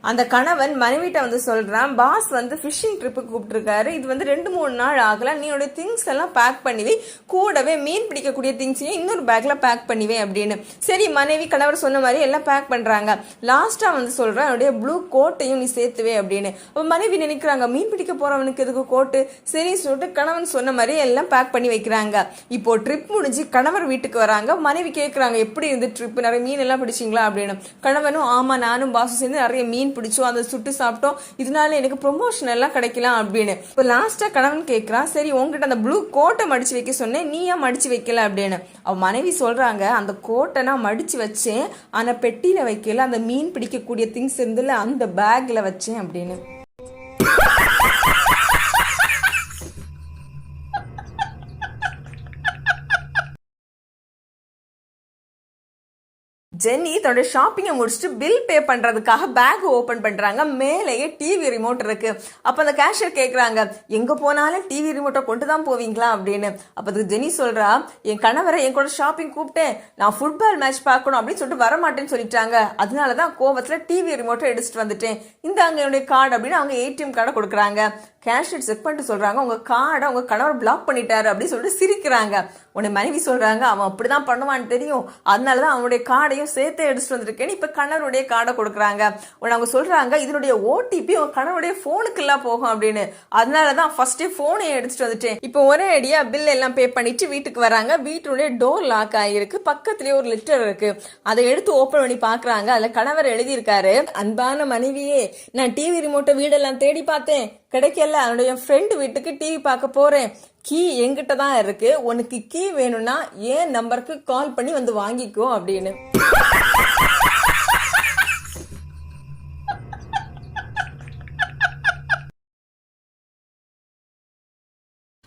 அந்த கணவன் மனைவிட்ட வந்து சொல்றான் பாஸ் வந்து ஃபிஷிங் ட்ரிப்புக்கு கூப்பிட்டுருக்காரு. இது வந்து ரெண்டு மூணு நாள் ஆகல. நீ திங்ஸ் எல்லாம் பேக் பண்ணிவே. கூடவே மீன் பிடிக்கக்கூடிய திங்ஸையும் இன்னொரு பேக்ல பேக் பண்ணிவே அப்படின்னு. சரி மனைவி கணவர் சொன்ன மாதிரி எல்லாம் பேக் பண்றாங்க. லாஸ்டா வந்து சொல்றான் என்னுடைய ப்ளூ கோட்டையும் நீ சேர்த்துவே அப்படின்னு. மனைவி நினைக்கிறாங்க மீன் பிடிக்க போறவனுக்கு எதுக்கு கோட்டு சரி சொல்லிட்டு கணவன் சொன்ன மாதிரி எல்லாம் பேக் பண்ணி வைக்கிறாங்க. இப்போ ட்ரிப் முடிஞ்சு கணவர் வீட்டுக்கு வராங்க. மனைவி கேட்குறாங்க எப்படி இருந்து ட்ரிப் நிறைய மீன் எல்லாம் பிடிச்சிங்களா? அப்படின்னு. கணவனும் ஆமா நானும் பாசும் சேர்ந்து நிறைய மீன் பிடிச்சோம் அதை சுட்டு சாப்பிட்டோம். இதனால எனக்கு ப்ரொமோஷன் எல்லாம் கிடைக்கலாம் அப்படின்னு. இப்போ லாஸ்டா கணவன் கேட்குறான் சரி உங்ககிட்ட அந்த ப்ளூ கோட்டை மடிச்சு வைக்க சொன்னேன் நீ ஏன் மடிச்சு வைக்கல? அப்படின்னு. அவ மனைவி சொல்றாங்க அந்த கோட்டை நான் மடிச்சு வச்சேன் ஆனா பெட்டியில வைக்கல அந்த மீன் பிடிக்கக்கூடிய திங்ஸ் இருந்துல அந்த பேக்ல வச்சேன் அப்படின்னு. ஜென்னி தன்னோட ஷாப்பிங்கை முடிச்சுட்டு பில் பே பண்ணுறதுக்காக பேக் ஓப்பன் பண்ணுறாங்க மேலேயே டிவி ரிமோட் இருக்கு. அப்போ அந்த கேஷியர் கேட்குறாங்க எங்கே போனாலும் டிவி ரிமோட்டை கொண்டு தான் போவீங்களா? அப்படின்னு. அப்போ அதுக்கு ஜெனி சொல்கிறா என் கணவரை என் கூட ஷாப்பிங் கூப்பிட்டேன். நான் ஃபுட்பால் மேட்ச் பார்க்கணும் அப்படின்னு சொல்லிட்டு வர மாட்டேன்னு சொல்லிட்டாங்க. அதனால தான் கோவத்தில் டிவி ரிமோட்டை எடுத்துகிட்டு வந்துட்டேன். இந்தாங்க என்னுடைய கார்டு அப்படின்னு அவங்க ஏடிஎம் கார்டை கொடுக்குறாங்க. கேஷியர் செக் பண்ணிட்டு சொல்கிறாங்க உங்கள் கார்டை உங்கள் கணவர் பிளாக் பண்ணிட்டாரு அப்படின்னு சொல்லிட்டு சிரிக்கிறாங்க. உன்னை மனைவி சொல்கிறாங்க அவன் அப்படிதான் பண்ணுவான்னு தெரியும். அதனால தான் அவனுடைய கார்டையும் சேர்த்து எடுத்துட்டு வந்திருக்கேன்னு இப்போ கணவருடைய கார்டை கொடுக்குறாங்க. உன்னை அவங்க சொல்றாங்க இதனுடைய ஓடிபி உங்கள் கணவருடைய போனுக்கு எல்லாம் போகும் அப்படின்னு. அதனால தான் ஃபஸ்ட்டே ஃபோனை எடுத்துட்டு வந்துட்டேன். இப்போ ஒரே அடியாக பில் எல்லாம் பே பண்ணிட்டு வீட்டுக்கு வராங்க. வீட்டுடைய டோர் லாக் ஆகிருக்கு பக்கத்துலேயே ஒரு லெட்டர் இருக்கு. அதை எடுத்து ஓப்பன் பண்ணி பார்க்குறாங்க. அதில் கணவர் எழுதியிருக்காரு அன்பான மனைவியே நான் டிவி ரிமோட்டை வீடெல்லாம் தேடி பார்த்தேன். கிடைக்கல. அவனுடைய ஃப்ரெண்டு வீட்டுக்கு டிவி பார்க்க போறேன். கீ எங்கிட்ட தான் இருக்கு. உனக்கு கீ வேணும்னா ஏன் நம்பருக்கு கால் பண்ணி வந்து வாங்கிக்கோ அப்படின்னு.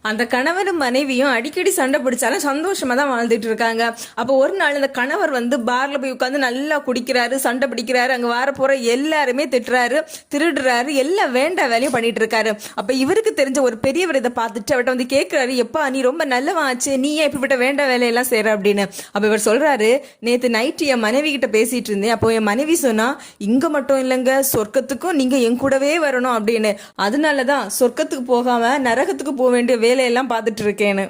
அந்த கணவரும் மனைவியும் அடிக்கடி சண்டை பிடிச்சாலும் சந்தோஷமா தான் வாழ்ந்துட்டு இருக்காங்க. அப்போ ஒரு நாள் அந்த கணவர் வந்து பார்ல போய் உட்காந்து நல்லா குடிக்கிறாரு சண்டை பிடிக்கிறாரு அங்க வர போற எல்லாருமே திட்டுறாரு திருடுறாரு எல்லாம் வேண்டாம் வேலையும் பண்ணிட்டு இருக்காரு. அப்போ இவருக்கு தெரிஞ்ச ஒரு பெரியவர் இதை பார்த்துட்டு அவர்கிட்ட வந்து கேட்குறாரு எப்பா நீ ரொம்ப நல்லவன் ஆச்சு நீ ஏன் இப்படிப்பட்ட வேண்டாம் வேலையெல்லாம் செய்கிற அப்படின்னு. அப்போ இவர் சொல்கிறாரு நேற்று நைட்டு என் மனைவி கிட்ட பேசிகிட்டு இருந்தேன். அப்போ என் மனைவி சொன்னால் இங்கே மட்டும் இல்லைங்க சொர்க்கத்துக்கும் நீங்கள் என் கூடவே வரணும் அப்படின்னு. அதனால தான் சொர்க்கத்துக்கு போகாமல் நரகத்துக்கு போக வேண்டிய வேலையெல்லாம் பார்த்துட்டு இருக்கேன்னு.